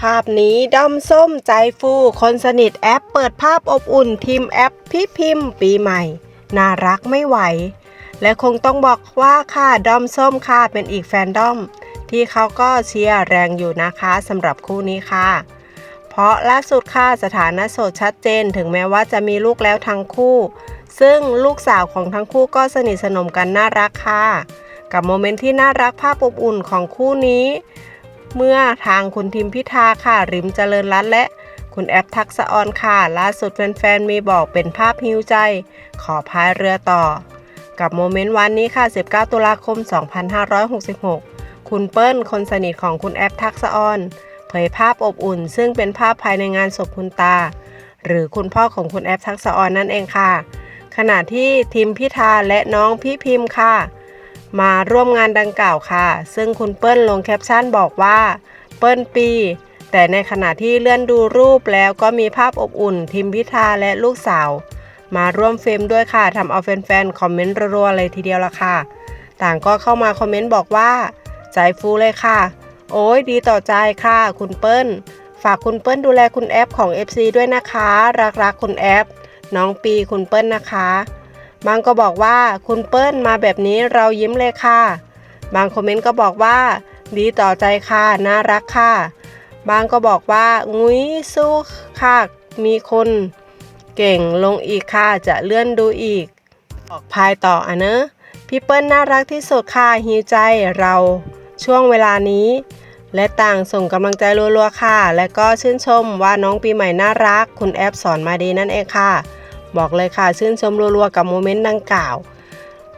ภาพนี้ด้อมส้มใจฟูคนสนิทแอปเปิดภาพอบอุ่นทีมแอปพี่พิมพ์ปีใหม่ น่ารักไม่ไหว และคงต้องบอกว่าค่ะด้อมส้มค่ะเป็นอีกแฟนด้อม ที่เขาก็เชียร์แรงอยู่นะคะสำหรับคู่นี้ค่ะ เพราะล่าสุดค่ะสถานะโสดชัดเจนถึงแม้ว่าจะมีลูกแล้วทั้งคู่ ซึ่งลูกสาวของทั้งคู่ก็สนิทสนมกันน่ารักค่ะ กับโมเมนต์ที่น่ารักภาพอบอุ่นของคู่นี้ เมื่อทางคุณทิมพิธาค่ะริมเจริญรัตน์และคุณแอปทักษะออนค่ะล่าสุดแฟนๆมีบอกเป็นภาพฮิวใจ ขอพายเรือต่อ กับโมเมนต์วันนี้ค่ะ 19 ตุลาคม 2566 คุณเปิ้ลคนสนิทของคุณแอปทักษะออน เผยภาพอบอุ่น ซึ่งเป็นภาพภายในงานศพคุณตา หรือคุณพ่อของคุณแอปทักษะออนนั่นเองค่ะ ขณะที่ทิมพิธาและน้องพี่พิมพ์ค่ะ มาร่วมงานดังกล่าวค่ะ ซึ่งคุณเปิ้ลลงแคปชั่นบอกว่า เปิ้ลปี แต่ในขณะที่เลื่อนดูรูปแล้วก็มีภาพอบอุ่น ทิมพิธาและลูกสาว มาร่วมเฟรมด้วยค่ะทำเอาแฟนๆ คอมเมนต์รัวๆเลยทีเดียวละค่ะ ต่างก็เข้ามาคอมเมนต์บอกว่า ใจฟูเลยค่ะ โอ้ยดีต่อใจค่ะ คุณเปิ้ล ฝากคุณเปิ้ลดูแลคุณแอปของ FC ด้วยนะคะ รักๆคุณแอปน้องปีคุณเปิ้ลนะคะ บางก็บอกว่าคุณเปิ้ลมาแบบนี้เรายิ้มเลยค่ะ บางคอมเมนต์ก็บอกว่า ดีต่อใจค่ะน่ารักค่ะ บางก็บอกว่างุ้ยสู้ค่ะมีคนเก่งลงอีกค่ะจะเลื่อนดูอีกบอกพายต่ออะเนอะพี่เปิ้ลน่ารักที่สุดค่ะฮิวใจเราช่วงเวลานี้ และต่างส่งกำลังใจรัวๆค่ะ และก็ชื่นชมว่าน้องปีใหม่น่ารัก คุณแอปสอนมาดีนั่นเองค่ะ บอกเลยค่ะชื่นชมรัวๆกับโมเมนต์ดังกล่าว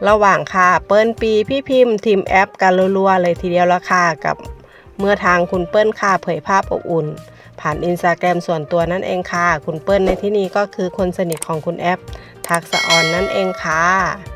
ระหว่างค่ะ เปิ้ลปีพี่พิมพ์ทีมแอปกันรัวๆเลยทีเดียวละค่ะกับเมื่อทางคุณเปิ้ลค่ะเผยภาพอบอุ่น ผ่านอินสตาแกรมส่วนตัวนั่นเองค่ะ คุณเปิ้ลในที่นี้ก็คือคนสนิทของคุณแอปทักษะออนนั่นเองค่ะ